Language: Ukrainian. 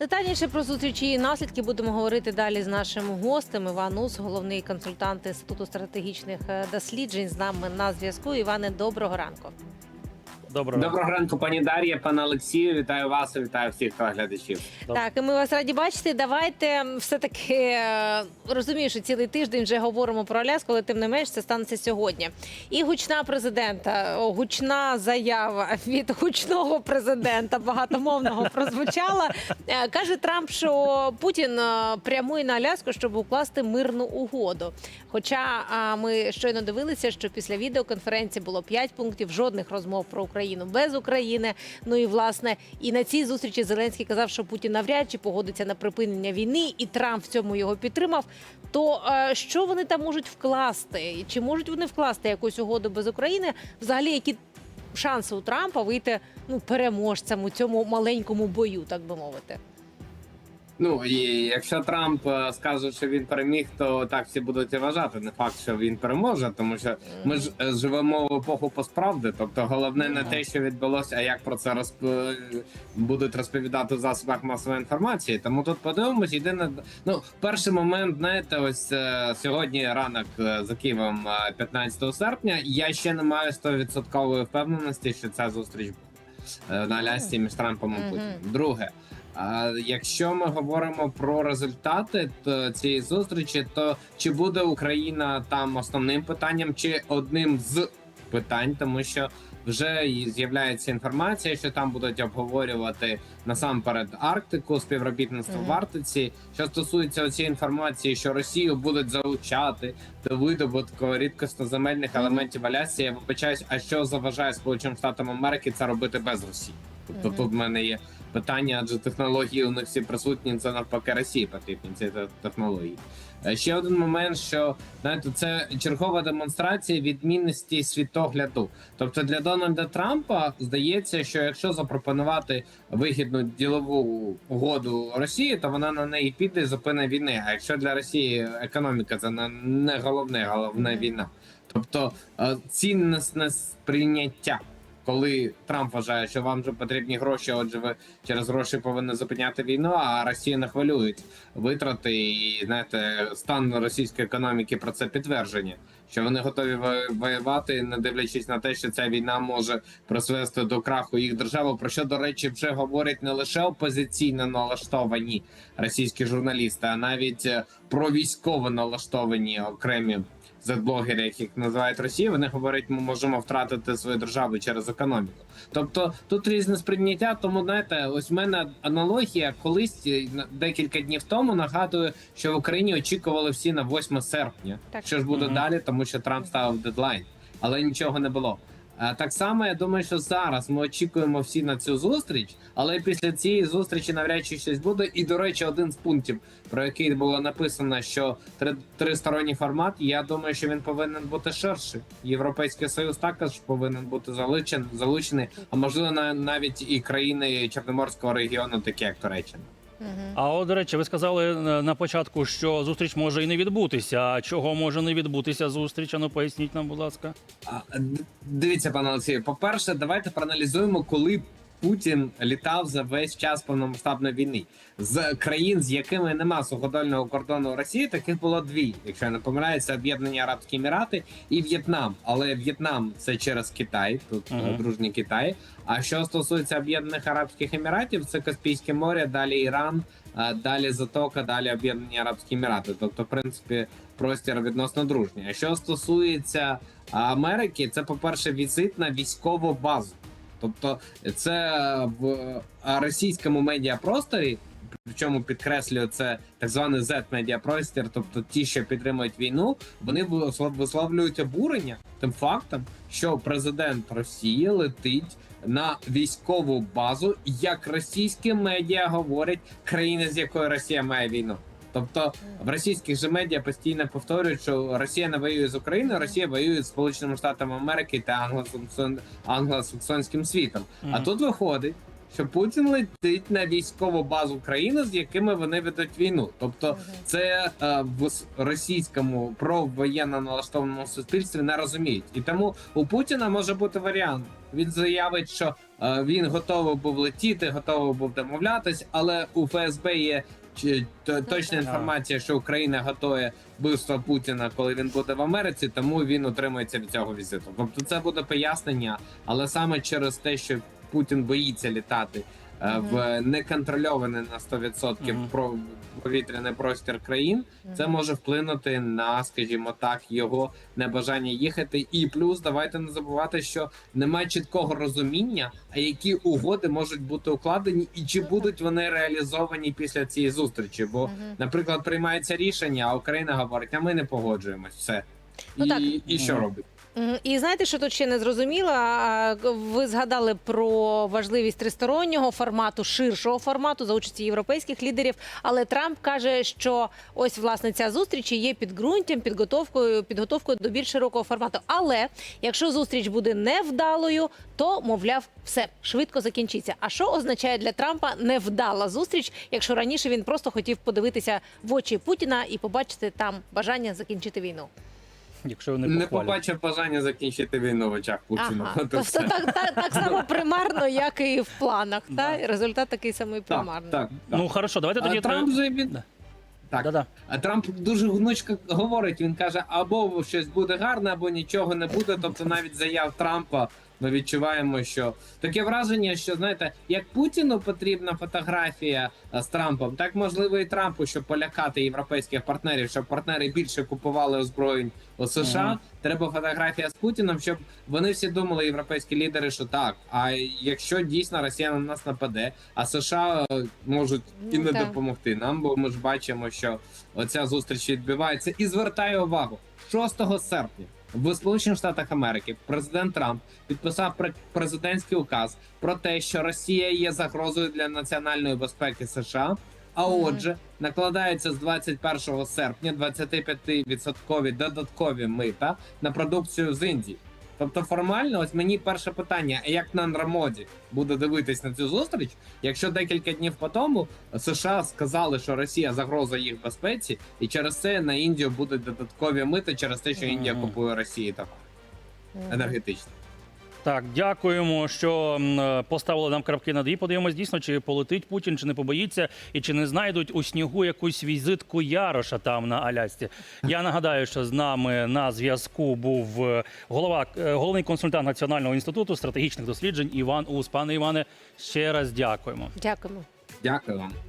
Детальніше про зустрічі і наслідки будемо говорити далі з нашим гостем. Іван Ус, головний консультант Інституту стратегічних е, досліджень, з нами на зв'язку. Іване, доброго ранку. Доброго. Доброго ранку, пані Дар'я, пане Олексію. Вітаю вас, вітаю всіх глядачів. Так, і ми вас раді бачити. Давайте все таки розумію, що цілий тиждень вже говоримо про Аляску, але тим не менш це станеться сьогодні. І гучна президента, о, гучна заява від гучного президента багатомовного прозвучала. Е, Каже Трамп, що Путін е, прямує на Аляску, щоб укласти мирну угоду. Хоча а, ми щойно дивилися, що після відеоконференції було 5 пунктів, жодних розмов про Україну без України. Ну і власне, і на цій зустрічі Зеленський казав, що Путін навряд чи погодиться на припинення війни, і Трамп в цьому його підтримав. То е, що вони там можуть вкласти? Чи можуть вони вкласти якусь угоду без України? Взагалі, які шанси у Трампа вийти ну переможцем у цьому маленькому бою, так би мовити? Ну і якщо Трамп е, скаже, що він переміг, то так всі будуть і вважати. Не факт, що він переможе, тому що ми ж е, живемо в епоху постправди. Тобто, головне не те, що відбулося, а як про це розп... е, будуть розповідати в засобах масової інформації. Тому тут подивимось. Єдине, ну перший момент, знаєте, ось сьогодні ранок за Києвом, е, 15 серпня. Я ще не маю 100% впевненості, що ця зустріч буде на Алясці між Трампом і. Путіним. Друге. А якщо ми говоримо про результати то цієї зустрічі, то чи буде Україна там основним питанням, чи одним з питань, тому що вже з'являється інформація, що там будуть обговорювати насамперед Арктику, співробітництво Мгм. в Арктиці. Що стосується цієї інформації, що Росію будуть залучати до видобутку рідкосноземельних Мгм. елементів Алясці, я вибачаюсь, а що заважає Сполученим Штатам Америки це робити без Росії? Тобто Мгм. тут в мене є питання, адже технології у них всі присутні. Це навпаки Росії потрібні ці технології. Е, Ще один момент, що знаєте, це чергова демонстрація відмінності світогляду. Тобто для Дональда Трампа здається, що якщо запропонувати вигідну ділову угоду Росії, то вона на неї піде і зупинить війни. А якщо для Росії економіка це не- не головне, головне війна. Тобто е, цінностне сприйняття. Коли Трамп вважає, що вам же потрібні гроші, отже, ви через гроші повинні зупиняти війну, а Росія не хвилюють витрати і знаєте, стан російської економіки про це підтвердження, що вони готові воювати, не дивлячись на те, що ця війна може призвести до краху їх держави. Про що до речі, вже говорять не лише опозиційно налаштовані російські журналісти, а навіть е, про військово налаштовані окремі зет-блогери, яких називають Росія, вони говорять, ми можемо втратити свою державу через економіку. Тобто тут різне сприйняття. Тому знаєте, ось в мене аналогія колись е, на- декілька днів тому нагадую, що в Україні очікували всі на 8 серпня. Так. Що ж буде Мгм. далі, тому що Трамп ставив дедлайн, але нічого не було. А Так само я думаю, що зараз ми очікуємо всі на цю зустріч, але після цієї зустрічі навряд чи щось буде. І до речі, один з пунктів, про який було написано, що три- тристоронній формат. Я думаю, що він повинен бути ширший. Європейський союз також повинен бути залучен, залучений, а можливо на- навіть і країни Чорноморського регіону, такі як Туреччина. А от, до речі, ви сказали е, на початку, що зустріч може і не відбутися. А чого може не відбутися зустріч? Ну поясніть нам, будь ласка. Дивіться, пане Олексію, по-перше, давайте проаналізуємо, коли Путін літав за весь час повномасштабної війни. З країн, з якими нема суходольного кордону Росії, таких було дві. Якщо я не помиляюся, Об'єднані Арабські Емірати і В'єтнам. Але В'єтнам це через Китай, тут uh дружній Китай. А що стосується Об'єднаних Арабських Еміратів, це Каспійське море, далі Іран, далі Затока, далі Об'єднані Арабські Емірати. Тобто, в принципі, простір відносно дружній. А що стосується Америки, це, по-перше, візит на військову базу. Тобто, це в російському медіапросторі, причому підкреслюю, це так званий Z-медіапростір, тобто ті, що підтримують війну, вони вислов- висловлюють обурення тим фактом, що президент Росії летить на військову базу, як російські медіа говорять, країни, з якою Росія має війну. Тобто в російських же медіа постійно повторюють, що Росія не воює з Україною, Росія воює з Сполученими Штатами Америки та англосаксон- англосаксонським світом. А тут виходить, що Путін летить на військову базу країни, з якими вони ведуть війну. Тобто, це е, в російському провоєнно налаштованому суспільстві не розуміють. І тому у Путіна може бути варіант. Він заявить, що е, він готовий був летіти, готовий був домовлятись, але у ФСБ є чи- то- точна інформація, що Україна готує вбивство Путіна, коли він буде в Америці, тому він утримується від цього візиту. Тобто, це буде пояснення, але саме через те, що Путін боїться літати в неконтрольований на 100% про повітряний простір країн, це може вплинути на, скажімо так, його небажання їхати. І плюс давайте не забувати, що немає чіткого розуміння, а які угоди можуть бути укладені, і чи будуть вони реалізовані після цієї зустрічі. Бо, наприклад, приймається рішення, а Україна говорить, а ми не погоджуємось. Все. Ну і, так. і що робить? І знаєте, що тут ще не зрозуміло? Ви згадали про важливість тристороннього формату, ширшого формату за участі європейських лідерів. Але Трамп каже, що ось власне ця зустріч є підґрунтям, підготовкою, підготовкою до більш широкого формату. Але якщо зустріч буде невдалою, то мовляв, все швидко закінчиться. А що означає для Трампа невдала зустріч, якщо раніше він просто хотів подивитися в очі Путіна і побачити там бажання закінчити війну? Якщо вони Не похвалять. побачив бажання закінчити війну в очах Путіна. Ага. Тобто все. так, так, так само примарно, як і в планах. Та? І Результат такий самий примарний. так, так. Ну хорошо, давайте а тоді Трамп вже він Да. так. Да-да. А Трамп дуже гнучко говорить. Він каже: або щось буде гарне, або нічого не буде. Тобто, навіть заяв Трампа ми відчуваємо, що таке враження, що знаєте, як Путіну потрібна фотографія е, з Трампом, так можливо і Трампу, щоб полякати європейських партнерів, щоб партнери більше купували озброєнь у США. Мгм. Треба фотографія з Путіном, щоб вони всі думали, європейські лідери, що так. А якщо дійсно Росія на нас нападе, а США е, можуть і Ну, не так. допомогти нам, бо ми ж бачимо, що оця зустріч відбувається. І звертаю увагу, 6 серпня в Сполучених Штатах Америки президент Трамп підписав пре- президентський указ про те, що Росія є загрозою для національної безпеки США. А отже, накладаються з 21 серпня 25% додаткові мита на продукцію з Індії. Тобто, формально, ось мені перше питання: а як на Андромоді буде дивитись на цю зустріч, якщо декілька днів по тому США сказали, що Росія загроза їх безпеці, і через це на Індію будуть додаткові мити через те, що Індія купує Росії товар Мгм. Так, дякуємо, що е, поставили нам крапки над і. Подивимось дійсно, чи полетить Путін, чи не побоїться, і чи не знайдуть у снігу якусь візитку Яроша там на Алясці. Я нагадаю, що з нами на зв'язку був е, голова е, головний консультант Національного інституту стратегічних досліджень Іван Ус. Пане Іване, ще раз дякуємо. Дякуємо. Дякую вам.